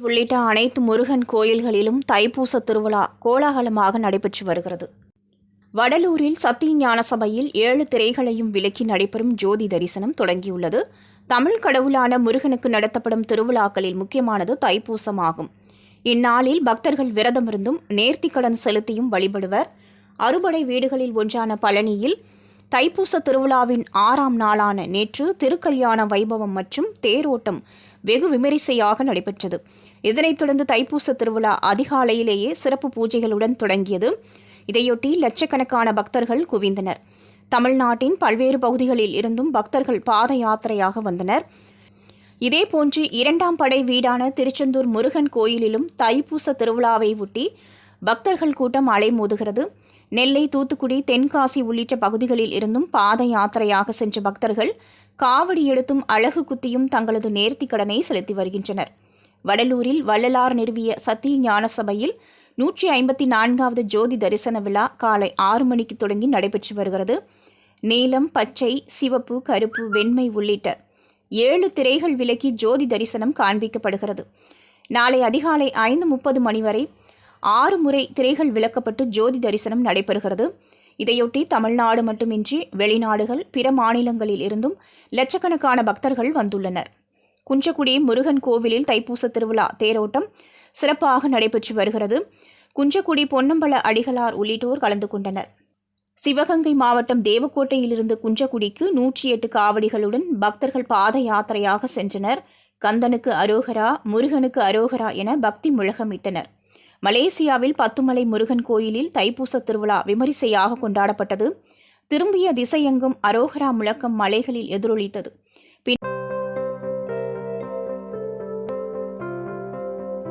உள்ளிட்ட அனைத்து முருகன் கோயில்களிலும் தைப்பூச திருவிழா கோலாகலமாக நடைபெற்று வருகிறது. வடலூரில் சத்திய ஞான சபையில் ஏழு திரைகளையும் விலக்கி நடைபெறும் ஜோதி தரிசனம் தொடங்கியுள்ளது. தமிழ் கடவுளான முருகனுக்கு நடத்தப்படும் திருவிழாக்களில் முக்கியமானது தைப்பூசமாகும். இந்நாளில் பக்தர்கள் விரதமிருந்தும் நேர்த்திக்கடன் செலுத்தியும் வழிபடுவர். அறுபடை வீடுகளில் ஒன்றான பழனியில் தைப்பூச திருவிழாவின் ஆறாம் நாளான நேற்று திருக்கல்யாண வைபவம் மற்றும் தேரோட்டம் வெகு விமரிசையாக நடைபெற்றது. இதனைத் தொடர்ந்து தைப்பூச திருவிழா அதிகாலையிலேயே சிறப்பு பூஜைகளுடன் தொடங்கியது. இதையொட்டி லட்சக்கணக்கான பக்தர்கள் குவிந்தனர். தமிழ்நாட்டின் பல்வேறு பகுதிகளில் இருந்தும் பக்தர்கள் பாத யாத்திரையாக வந்தனர். இதேபோன்று இரண்டாம் படை வீடான திருச்செந்தூர் முருகன் கோயிலிலும் தைப்பூச திருவிழாவை ஒட்டி பக்தர்கள் கூட்டம் அலைமோதுகிறது நெல்லை தூத்துக்குடி தென்காசி உள்ளிட்ட பகுதிகளில் இருந்தும் பாத யாத்திரையாக சென்ற பக்தர்கள் காவடி எடுத்தும் அழகு குத்தியும் தங்களது நேர்த்திக் கடனை செலுத்தி வருகின்றனர். வடலூரில் வள்ளலார் நிறுவிய சத்திய ஞான சபையில் நூற்றி ஐம்பத்தி நான்காவது ஜோதி தரிசன விழா காலை ஆறு மணிக்கு தொடங்கி நடைபெற்று வருகிறது. நீலம் பச்சை சிவப்பு கருப்பு வெண்மை உள்ளிட்ட ஏழு திரைகள் விலக்கி ஜோதி தரிசனம் காண்பிக்கப்படுகிறது. நாளை அதிகாலை ஐந்து முப்பது மணி வரை ஆறு முறை திரைகள் விலக்கப்பட்டு ஜோதி தரிசனம் நடைபெறுகிறது. இதையொட்டி தமிழ்நாடு மட்டுமின்றி வெளிநாடுகள் பிற மாநிலங்களில் இருந்தும் லட்சக்கணக்கான பக்தர்கள் வந்துள்ளனர். குஞ்சக்குடி முருகன் கோவிலில் தைப்பூச திருவிழா தேரோட்டம் சிறப்பாக நடைபெற்று வருகிறது. குஞ்சக்குடி பொன்னம்பல அடிகளார் உள்ளிட்டோர் கலந்து கொண்டனர். சிவகங்கை மாவட்டம் தேவக்கோட்டையிலிருந்து குஞ்சக்குடிக்கு நூற்றி எட்டு காவடிகளுடன் பக்தர்கள் பாத யாத்திரையாக சென்றனர். கந்தனுக்கு அரோகரா முருகனுக்கு அரோகரா என பக்தி முழக்கமிட்டனர் மலேசியாவில் பத்துமலை முருகன் கோயிலில் தைப்பூச திருவிழா விமரிசையாக கொண்டாடப்பட்டது. திரும்பிய திசையெங்கும் அரோகரா முழக்கம் மலைகளில் எதிரொலித்தது.